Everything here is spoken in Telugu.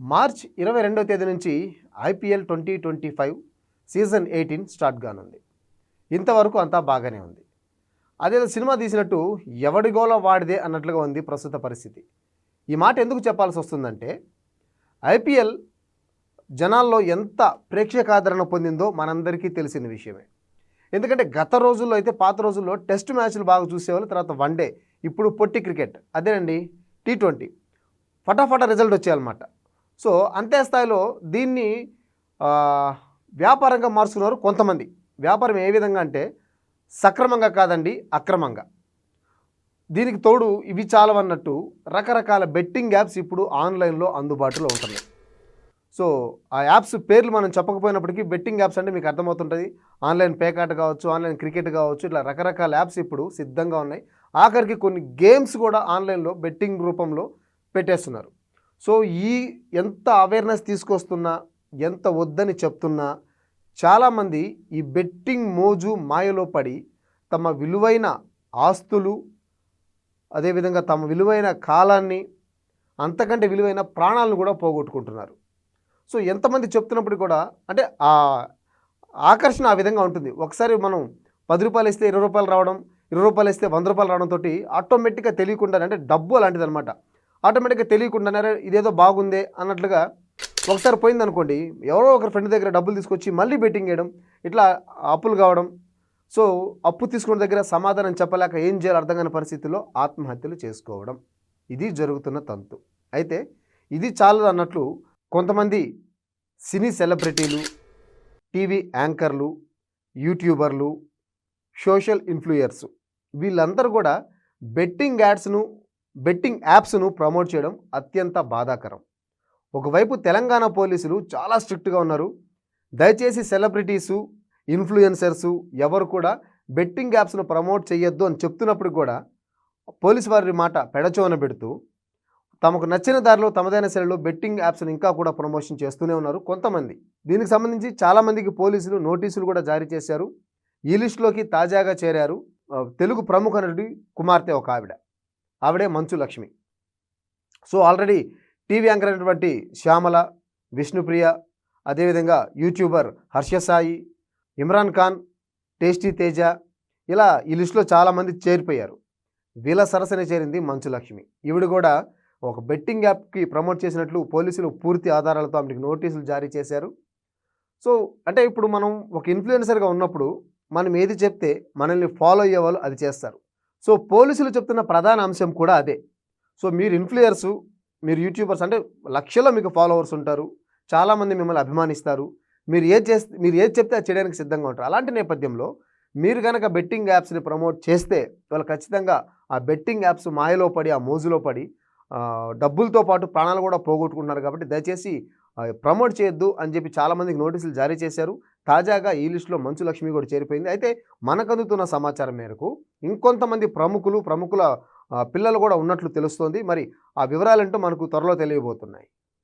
మార్చ్ ఇరవై రెండవ తేదీ నుంచి IPL twenty twenty five season eighteen start కానుంది. ఇంతవరకు అంతా బాగానే ఉంది. అదేదో సినిమా తీసినట్టు ఎవడి గోల వాడిదే అన్నట్లుగా ఉంది ప్రస్తుత పరిస్థితి. ఈ మాట ఎందుకు చెప్పాల్సి వస్తుందంటే ఐపీఎల్ జనాల్లో ఎంత ప్రేక్షకాదరణ పొందిందో మనందరికీ తెలిసిన విషయమే. ఎందుకంటే గత రోజుల్లో అయితే పాత రోజుల్లో టెస్ట్ మ్యాచ్లు బాగా చూసేవాళ్ళు తర్వాత వన్ డే ఇప్పుడు పొట్టి క్రికెట్ అదేనండి టీ ట్వంటీ. ఫటాఫటా రిజల్ట్ వచ్చాయన్నమాట సో అంతే స్థాయిలో దీన్ని వ్యాపారంగా మార్చుకున్నారు కొంతమంది. వ్యాపారం ఏ విధంగా అంటే సక్రమంగా కాదండి అక్రమంగా. దీనికి తోడు ఇవి చాలవన్నట్టు రకరకాల బెట్టింగ్ యాప్స్ ఇప్పుడు ఆన్లైన్లో అందుబాటులో ఉంటున్నాయి. సో ఆ యాప్స్ పేర్లు మనం చెప్పకపోయినప్పటికీ బెట్టింగ్ యాప్స్ అంటే మీకు అర్థమవుతుంటుంది. ఆన్లైన్ పేకాట కావచ్చు ఆన్లైన్ క్రికెట్ కావచ్చు ఇట్లా రకరకాల యాప్స్ ఇప్పుడు సిద్ధంగా ఉన్నాయి. ఆఖరికి కొన్ని గేమ్స్ కూడా ఆన్లైన్లో బెట్టింగ్ రూపంలో పెట్టేస్తున్నారు. సో ఈ ఎంత అవేర్నెస్ తీసుకొస్తున్నా ఎంత వద్దని చెప్తున్నా చాలామంది ఈ బెట్టింగ్ మోజు మాయలో పడి తమ విలువైన ఆస్తులు అదేవిధంగా తమ విలువైన కాలాన్ని అంతకంటే విలువైన ప్రాణాలను కూడా పోగొట్టుకుంటున్నారు. సో ఎంతమంది చెప్తున్నప్పుడు కూడా అంటే ఆ ఆకర్షణ ఆ విధంగా ఉంటుంది. ఒకసారి మనం పది రూపాయలు ఇస్తే ఇరవై రూపాయలు రావడం ఇరవై రూపాయలు ఇస్తే వంద రూపాయలు రావడంతో ఆటోమేటిక్గా తెలియకుండా అంటే డబ్బు అలాంటిది అనమాట ఆటోమేటిక్గా తెలియకుండానే ఇదేదో బాగుందే అన్నట్లుగా ఒకసారి పోయింది అనుకోండి ఎవరో ఒకరి ఫ్రెండ్ దగ్గర డబ్బులు తీసుకొచ్చి మళ్ళీ బెట్టింగ్ వేయడం ఇట్లా అప్పులు కావడం. సో అప్పు తీసుకున్న దగ్గర సమాధానం చెప్పలేక ఏం చేయాలో అర్థం కాని పరిస్థితిలో ఆత్మహత్యలు చేసుకోవడం. ఇది జరుగుతున్న తంతు. అయితే ఇది చాలదు అన్నట్లు కొంతమంది సినీ సెలబ్రిటీలు టీవీ యాంకర్లు యూట్యూబర్లు సోషల్ ఇన్ఫ్లుయర్స్ వీళ్ళందరూ కూడా బెట్టింగ్ యాడ్స్ను బెట్టింగ్ యాప్స్ను ప్రమోట్ చేయడం అత్యంత బాధాకరం. ఒకవైపు తెలంగాణ పోలీసులు చాలా స్ట్రిక్ట్గా ఉన్నారు. దయచేసి సెలబ్రిటీసు ఇన్ఫ్లుయెన్సర్సు ఎవరు కూడా బెట్టింగ్ యాప్స్ను ప్రమోట్ చేయొద్దు అని చెప్తున్నప్పుడు కూడా పోలీసు వారి మాట పెడచోన పెడుతూ తమకు నచ్చిన దారిలో తమదైన శైలిలో బెట్టింగ్ యాప్స్ను ఇంకా కూడా ప్రమోషన్ చేస్తూనే ఉన్నారు కొంతమంది. దీనికి సంబంధించి చాలామందికి పోలీసులు నోటీసులు కూడా జారీ చేశారు. ఈ లిస్టులోకి తాజాగా చేరారు తెలుగు ప్రముఖ నటుడి కుమార్తె ఒక ఆవిడ. ఆవిడే Manchu Lakshmi. So already TV anchor అయినటువంటి శ్యామల విష్ణుప్రియ అదేవిధంగా యూట్యూబర్ హర్షసాయి ఇమ్రాన్ ఖాన్ టేస్టీ తేజ ఇలా ఈ లిస్టులో చాలామంది చేరిపోయారు. వీళ్ళ సరసన చేరింది మంచు లక్ష్మి. ఈవిడ కూడా ఒక బెట్టింగ్ యాప్కి ప్రమోట్ చేసినట్లు పోలీసులు పూర్తి ఆధారాలతో ఆమెకి నోటీసులు జారీ చేశారు. సో అంటే ఇప్పుడు మనం ఒక ఇన్ఫ్లుయెన్సర్గా ఉన్నప్పుడు మనం ఏది చెప్తే మనల్ని ఫాలో అయ్యే వాళ్ళు అది చేస్తారు. సో పోలీసులు చెప్తున్న ప్రధాన అంశం కూడా అదే. సో మీరు ఇన్ఫ్లుయర్సు మీరు యూట్యూబర్స్ అంటే లక్షల్లో మీకు ఫాలోవర్స్ ఉంటారు. చాలామంది మిమ్మల్ని అభిమానిస్తారు. మీరు ఏది చేస్తే మీరు ఏది చెప్తే అది చేయడానికి సిద్ధంగా ఉంటారు. అలాంటి నేపథ్యంలో మీరు కనుక బెట్టింగ్ యాప్స్ని ప్రమోట్ చేస్తే వాళ్ళు ఖచ్చితంగా ఆ బెట్టింగ్ యాప్స్ మాయలో పడి ఆ మోజులో పడి డబ్బులతో పాటు ప్రాణాలు కూడా పోగొట్టుకుంటున్నారు కాబట్టి దయచేసి ప్రమోట్ చేయొద్దు అని చెప్పి చాలామందికి నోటీసులు జారీ చేశారు. తాజాగా ఈ లిస్టులో మంచు లక్ష్మి కూడా చేరిపోయింది. అయితే మనకు అందుతున్న సమాచారం మేరకు ఇంకొంతమంది ప్రముఖులు ప్రముఖుల పిల్లలు కూడా ఉన్నట్లు తెలుస్తోంది. మరి ఆ వివరాలంటూ మనకు త్వరలో తెలియబోతున్నాయి.